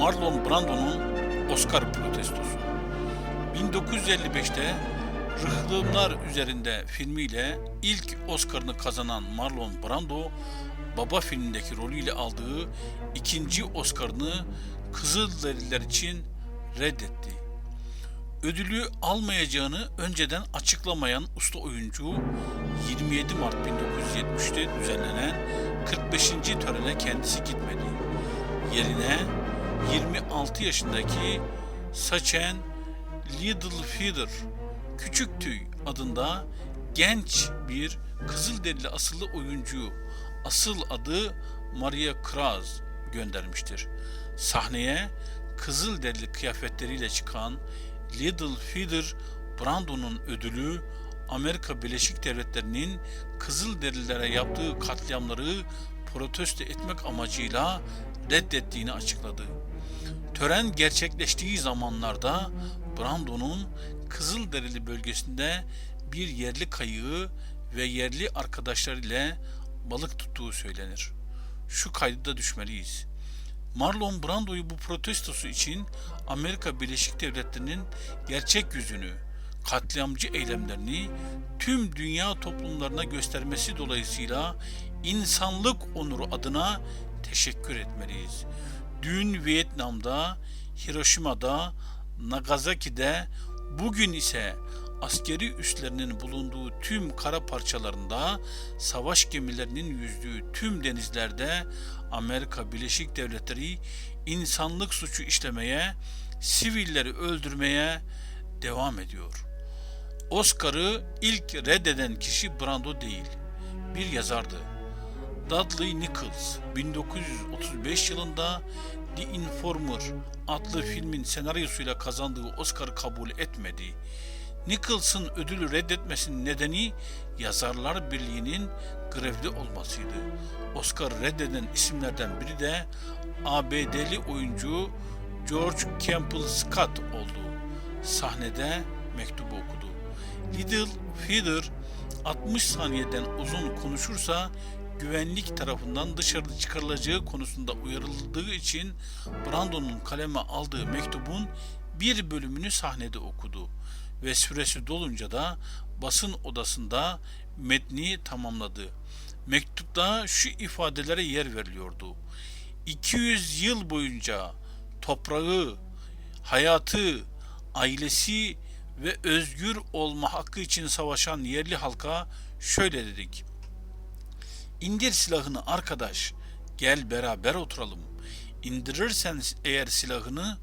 Marlon Brando'nun Oscar protestosu. 1955'te Rıhlımlar Üzerinde filmiyle ilk Oscar'ını kazanan Marlon Brando, Baba filmindeki rolüyle aldığı ikinci Oscar'ını Kızılderililer için reddetti. Ödülü almayacağını önceden açıklamayan usta oyuncu 27 Mart 1970'te düzenlenen 45. törene kendisi gitmedi. Yerine 26 yaşındaki Sachen Littlefinger Küçük Tüy adında genç bir Kızılderili asıllı oyuncu asıl adı Maria Kraz göndermiştir. Sahneye Kızılderili kıyafetleriyle çıkan Littlefinger Brando'nun ödülü Amerika Birleşik Devletleri'nin Kızılderililere yaptığı katliamları protesto etmek amacıyla reddettiğini açıkladı. Tören gerçekleştiği zamanlarda Brando'nun Kızılderili bölgesinde bir yerli kayığı ve yerli arkadaşlarıyla balık tuttuğu söylenir. Şu kaydı da düşmeliyiz. Marlon Brando'yu bu protestosu için Amerika Birleşik Devletleri'nin gerçek yüzünü, katliamcı eylemlerini tüm dünya toplumlarına göstermesi dolayısıyla insanlık onuru adına teşekkür etmeliyiz. Dün Vietnam'da, Hiroşima'da, Nagasaki'de, bugün ise askeri üslerinin bulunduğu tüm kara parçalarında, savaş gemilerinin yüzdüğü tüm denizlerde Amerika Birleşik Devletleri insanlık suçu işlemeye, sivilleri öldürmeye devam ediyor. Oscar'ı ilk reddeden kişi Brando değil, bir yazardı. Dudley Nichols 1935 yılında The Informer adlı filmin senaryosuyla kazandığı Oscar'ı kabul etmedi. Nichols'ın ödülü reddetmesinin nedeni Yazarlar Birliği'nin grevde olmasıydı. Oscar reddeden isimlerden biri de ABD'li oyuncu George Campbell Scott oldu. Sahnede mektubu okudu. Little Feather 60 saniyeden uzun konuşursa güvenlik tarafından dışarı çıkarılacağı konusunda uyarıldığı için Brandon'un kaleme aldığı mektubun bir bölümünü sahnede okudu ve süresi dolunca da basın odasında metni tamamladı. Mektupta şu ifadelere yer veriliyordu. 200 yıl boyunca toprağı, hayatı, ailesi ve özgür olma hakkı için savaşan yerli halka şöyle dedik. İndir silahını arkadaş, gel beraber oturalım. İndirirsen eğer silahını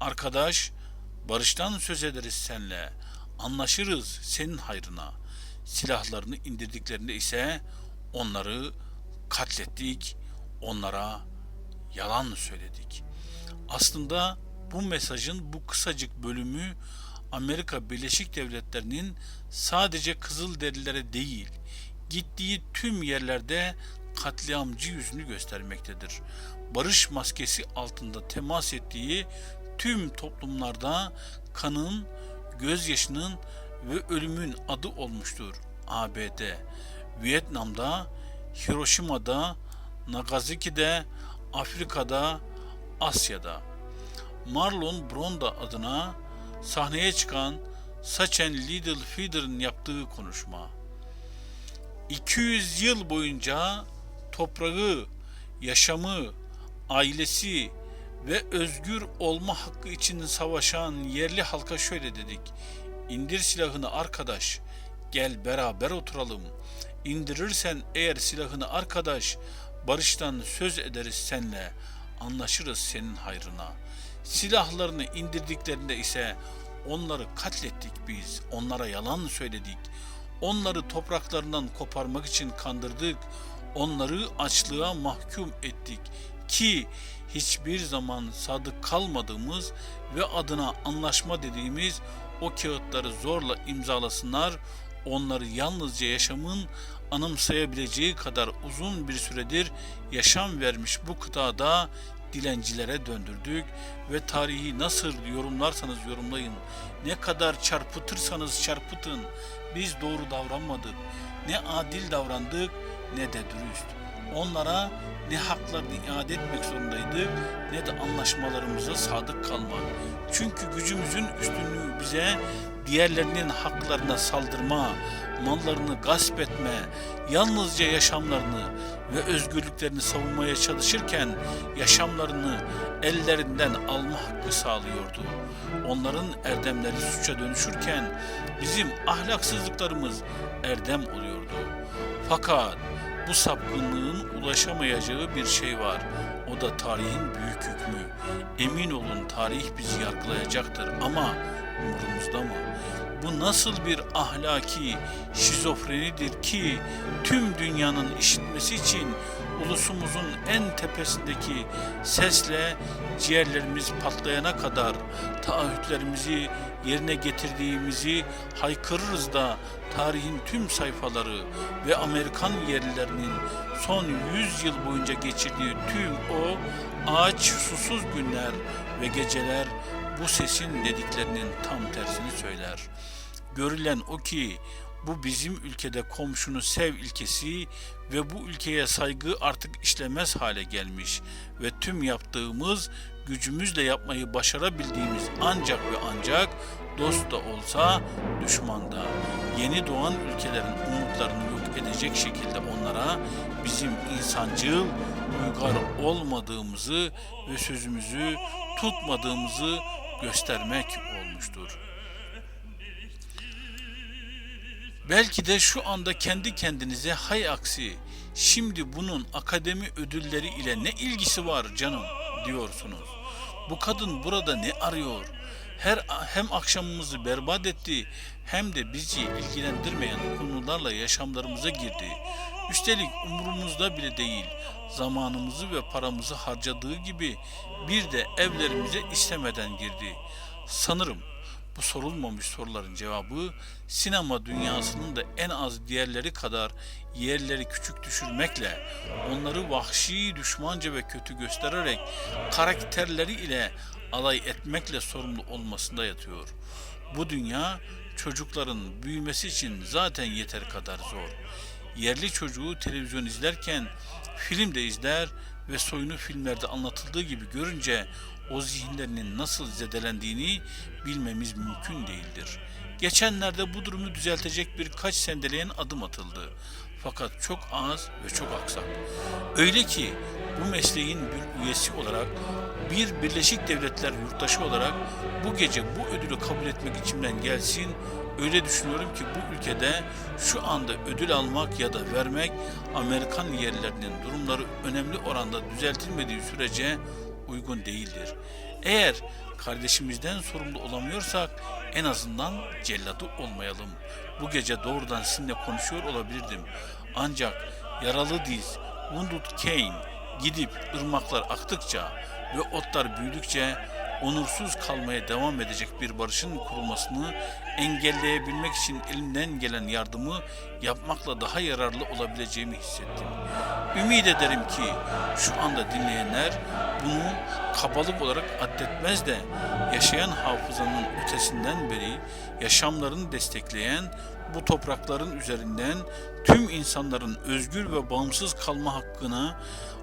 arkadaş, barıştan söz ederiz senle. Anlaşırız senin hayrına. Silahlarını indirdiklerinde ise onları katlettik, onlara yalan söyledik. Aslında bu mesajın bu kısacık bölümü Amerika Birleşik Devletleri'nin sadece Kızılderililere değil, gittiği tüm yerlerde katliamcı yüzünü göstermektedir. Barış maskesi altında temas ettiği tüm toplumlarda kanın, gözyaşının ve ölümün adı olmuştur. ABD, Vietnam'da, Hiroşima'da, Nagasaki'de, Afrika'da, Asya'da. Marlon Brando adına sahneye çıkan Sachen Littlefielder'ın yaptığı konuşma. 200 yıl boyunca toprağı, yaşamı, ailesi ve özgür olma hakkı için savaşan yerli halka şöyle dedik. İndir silahını arkadaş, gel beraber oturalım. İndirirsen eğer silahını arkadaş, barıştan söz ederiz senle, anlaşırız senin hayrına. Silahlarını indirdiklerinde ise onları katlettik biz, onlara yalan söyledik. Onları topraklarından koparmak için kandırdık. Onları açlığa mahkum ettik ki hiçbir zaman sadık kalmadığımız ve adına anlaşma dediğimiz o kağıtları zorla imzalasınlar. Onları yalnızca yaşamın anımsayabileceği kadar uzun bir süredir yaşam vermiş bu kıtada dilencilere döndürdük ve tarihi nasıl yorumlarsanız yorumlayın, ne kadar çarpıtırsanız çarpıtın, biz doğru davranmadık, ne adil davrandık ne de dürüst. Onlara ne haklarını iade etmek zorundaydık ne de anlaşmalarımıza sadık kalmak. Çünkü gücümüzün üstünlüğü bize diğerlerinin haklarına saldırma, mallarını gasp etme, yalnızca yaşamlarını ve özgürlüklerini savunmaya çalışırken yaşamlarını ellerinden alma hakkı sağlıyordu. Onların erdemleri suça dönüşürken bizim ahlaksızlıklarımız erdem oluyordu. Fakat bu sapkınlığın ulaşamayacağı bir şey var. O da tarihin büyük hükmü. Emin olun tarih bizi yargılayacaktır ama umurumuzda mı? Bu nasıl bir ahlaki şizofrenidir ki tüm dünyanın işitmesi için ulusumuzun en tepesindeki sesle ciğerlerimiz patlayana kadar taahhütlerimizi yerine getirdiğimizi haykırırız da tarihin tüm sayfaları ve Amerikan yerlilerinin son 100 yıl boyunca geçirdiği tüm o ağaç susuz günler ve geceler bu sesin dediklerinin tam tersini söyler. Görülen o ki bu bizim ülkede komşunu sev ilkesi ve bu ülkeye saygı artık işlemez hale gelmiş ve tüm yaptığımız gücümüzle yapmayı başarabildiğimiz ancak ve ancak dost da olsa düşman da yeni doğan ülkelerin umutlarını yok edecek şekilde onlara bizim insancıl uygar olmadığımızı ve sözümüzü tutmadığımızı göstermek olmuştur. Belki de şu anda kendi kendinize hay aksi şimdi bunun akademi ödülleri ile ne ilgisi var canım diyorsunuz. Bu kadın burada ne arıyor? Her hem akşamımızı berbat etti hem de bizi ilgilendirmeyen konularla yaşamlarımıza girdi. Üstelik umurumuzda bile değil. Zamanımızı ve paramızı harcadığı gibi bir de evlerimize istemeden girdi. Sanırım bu sorulmamış soruların cevabı sinema dünyasının da en az diğerleri kadar yerleri küçük düşürmekle, onları vahşi, düşmanca ve kötü göstererek karakterleri ile alay etmekle sorumlu olmasında yatıyor. Bu dünya çocukların büyümesi için zaten yeter kadar zor. Yerli çocuğu televizyon izlerken film de izler ve soyunu filmlerde anlatıldığı gibi görünce o zihinlerinin nasıl zedelendiğini bilmemiz mümkün değildir. Geçenlerde bu durumu düzeltecek birkaç sendeleyen adım atıldı. Fakat çok az ve çok aksak. Öyle ki bu mesleğin bir üyesi olarak, bir Birleşik Devletler yurttaşı olarak bu gece bu ödülü kabul etmek içimden gelsin, öyle düşünüyorum ki bu ülkede şu anda ödül almak ya da vermek Amerikan yerlilerinin durumları önemli oranda düzeltilmediği sürece uygun değildir. Eğer kardeşimizden sorumlu olamıyorsak en azından celladı olmayalım. Bu gece doğrudan sizinle konuşuyor olabilirdim. Ancak yaralı diz, wounded cane gidip ırmaklar aktıkça ve otlar büyüdükçe onursuz kalmaya devam edecek bir barışın kurulmasını engelleyebilmek için elimden gelen yardımı yapmakla daha yararlı olabileceğimi hissettim. Ümit ederim ki şu anda dinleyenler bunu kabalık olarak addetmez de yaşayan hafızanın ötesinden beri yaşamlarını destekleyen bu toprakların üzerinden tüm insanların özgür ve bağımsız kalma hakkına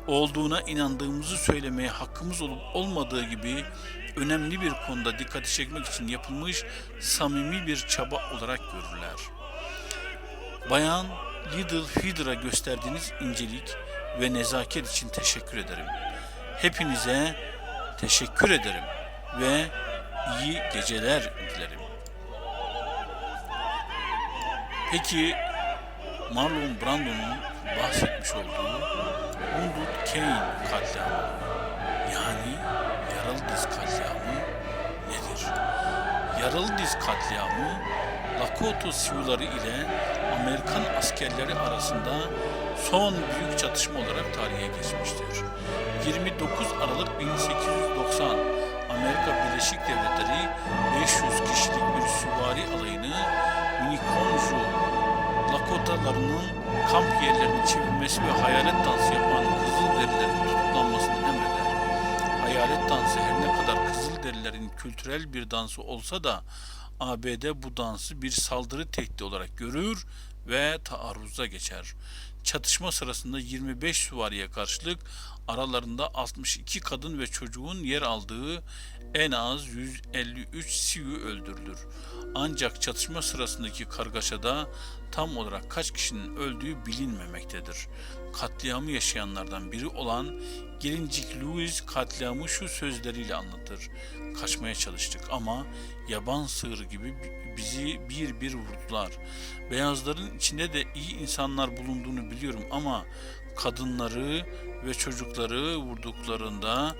olduğuna inandığımızı söylemeye hakkımız olup olmadığı gibi önemli bir konuda dikkati çekmek için yapılmış samimi bir çaba olarak görürler. Bayan Little Feeder'a gösterdiğiniz incelik ve nezaket için teşekkür ederim. Hepinize teşekkür ederim ve iyi geceler dilerim. Peki Marlon Brando'nun bahsetmiş olduğu Wounded Kane katliamı yaralı diz katliamı nedir? Yaralı diz katliamı Lakota Sivulları ile Amerikan askerleri arasında son büyük çatışma olarak tarihe geçmiştir. 29 Aralık 1890 Amerika Birleşik Devletleri 500 kişilik bir süvari alayını Minikonju Lakotalarının kamp yerlerini çevirmesi ve hayalet dansı yapan Kızılderililerin kültürel bir dansı olsa da ABD bu dansı bir saldırı tehdidi olarak görür ve taarruza geçer. Çatışma sırasında 25 süvariye karşılık aralarında 62 kadın ve çocuğun yer aldığı en az 153 Sivil öldürülür. Ancak çatışma sırasındaki kargaşada tam olarak kaç kişinin öldüğü bilinmemektedir. Katliamı yaşayanlardan biri olan Gelincik Louis katliamı şu sözleriyle anlatır. Kaçmaya çalıştık ama yaban sığır gibi bi- bizi bir bir vurdular. Beyazların içinde de iyi insanlar bulunduğunu biliyorum ama kadınları ve çocukları vurduklarında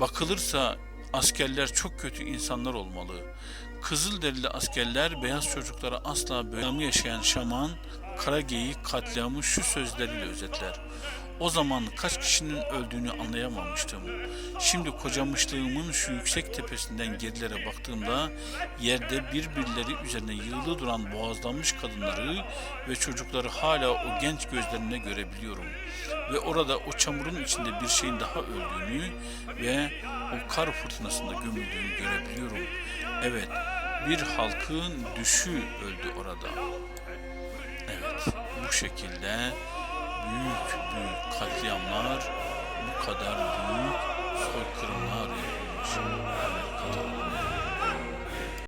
bakılırsa askerler çok kötü insanlar olmalı. Kızılderili askerler beyaz çocuklara asla böyle yaşayan şaman Karageyik katliamı şu sözleriyle özetler. O zaman kaç kişinin öldüğünü anlayamamıştım. Şimdi kocamışlığımın şu yüksek tepesinden gerilere baktığımda yerde birbirleri üzerine yığılı duran boğazlanmış kadınları ve çocukları hala o genç gözlerimle görebiliyorum. Ve orada o çamurun içinde bir şeyin daha öldüğünü ve o kar fırtınasında gömüldüğünü görebiliyorum. Evet, bir halkın düşü öldü orada. Evet bu şekilde büyük büyük katliamlar bu kadar büyük soykırımlar yapılmış. Evet Katalonya'da.